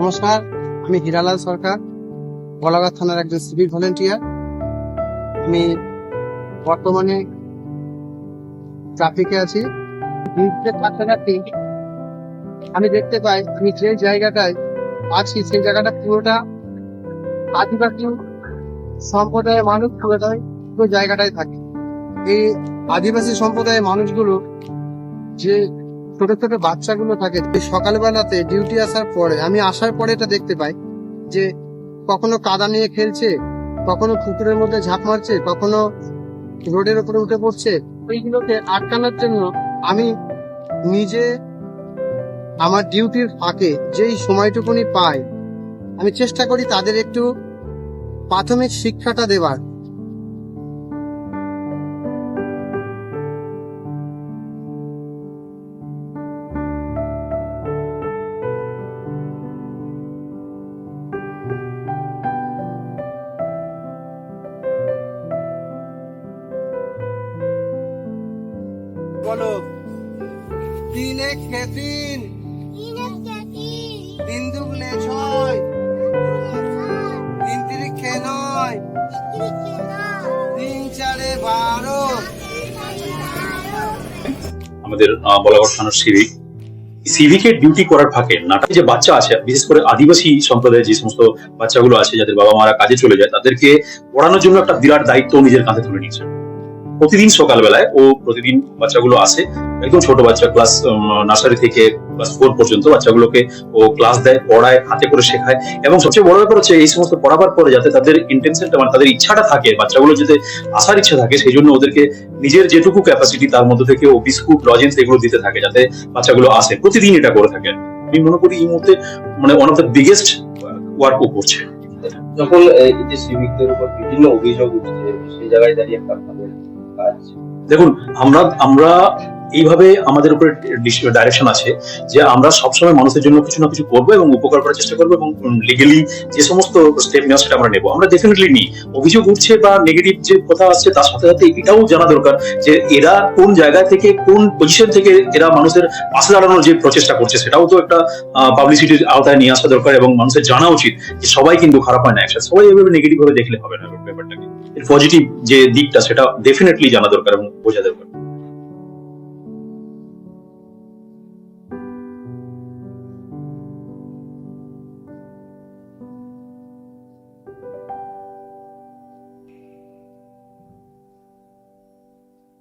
নমস্কার, আমি হিরালাল সরকার বলাগাঁ থানার একজন সিভিক ভলেন্টিয়ার। আমি বর্তমানে ট্রাফিকে আছি। আমি দেখতে পাই, আমি যে জায়গাটায় আছি, সেই জায়গাটা পুরোটা আদিবাসী সম্প্রদায়ের মানুষ পুরোটাই পুরো জায়গাটায় থাকে। এই আদিবাসী সম্প্রদায়ের মানুষগুলো যে ছোট ছোট বাচ্চাগুলো থাকে। সকালবেলাতে ডিউটি আসার পরে, আমি আসার পরে এটা দেখতে পাই যে, কখনো কাদা নিয়ে খেলছে, কখনো পুকুরের মধ্যে ঝাঁপ মারছে, কখনো রোডের উপরে উঠে পড়ছে। ওইগুলোকে আটকানোর জন্য আমি নিজে আমার ডিউটির ফাঁকে যেই সময়টুকুনি পাই, আমি চেষ্টা করি তাদের একটু প্রাথমিক শিক্ষাটা দেবার। বলো। তিনে খেতিন তিন দুগুণে ছয়। তিন তিরিখে নয়? তিন চারে বারো। আমাদের আহ, বলাগড় থানার সিভিক সিভিকের ডিউটি করার ফাঁকে নাটক যে বাচ্চা আছে বিশেষ করে আদিবাসী সম্প্রদায়ের যে সমস্ত বাচ্চাগুলো আছে যাদের বাবা মারা কাজে চলে যায় তাদেরকে পড়ানোর জন্য একটা বিরাট দায়িত্ব নিজের কাঁধে তুলে নিয়েছে। প্রতিদিন সকালবেলায় ও প্রতিদিন বাচ্চাগুলো আসে। একদম ছোট বাচ্চা ক্লাস নার্সারি থেকে ক্লাস ফোর পর্যন্ত বাচ্চাগুলোকে ও ক্লাস দেয়, পড়ায়, হাতে করে শেখায়। এবং সবচেয়ে বড় ব্যাপার হচ্ছে এই সমস্ত পড়াবার পরে যাতে তাদের ইন্টেনশনটা মানে তাদের ইচ্ছাটা থাকে, বাচ্চাগুলো যাতে আসার ইচ্ছা থাকে, সেই জন্য ওদেরকে নিজের যেটুকু ক্যাপাসিটি তার মধ্যে থেকে ও বিস্কুট লজেন্স এগুলো দিতে থাকে, যাতে বাচ্চাগুলো আসে। প্রতিদিন এটা করে থাকে। আমি মনে করি এই মুহূর্তে মানে one of the biggest work ও করছে। যখন এই যে সিভিকদের উপর বিভিন্ন অভিযোগ উঠছে, সেই জায়গায় দাঁড়িয়ে আপনাদের দেখুন আমরা আমরা এইভাবে আমাদের উপরে ডাইরেকশন আছে যে আমরা সবসময় মানুষের জন্য কিছু না কিছু করব এবং উপকার করার চেষ্টা করব এবং লিগেলি যে সমস্ত স্টেপ নেওয়া সেটা আমরা নেব। আমরা ডেফিনেটলি নিই। অভিযোগ উঠছে বা নেগেটিভ যে কথা আসছে, তার সাথে সাথে এটাও জানা দরকার যে এরা কোন জায়গা থেকে, কোন পজিশন থেকে এরা মানুষের পাশে দাঁড়ানোর যে প্রচেষ্টা করছে, সেটাও তো একটা পাবলিসিটির আওতায় নিয়ে আসা দরকার এবং মানুষের জানা উচিত যে সবাই কিন্তু খারাপ হয় না একসাথে। সবাই এভাবে নেগেটিভ ভাবে দেখলে হবে না ব্যাপারটাকে। পজিটিভ যে দিকটা, সেটা ডেফিনেটলি জানা দরকার এবং বোঝা দরকার।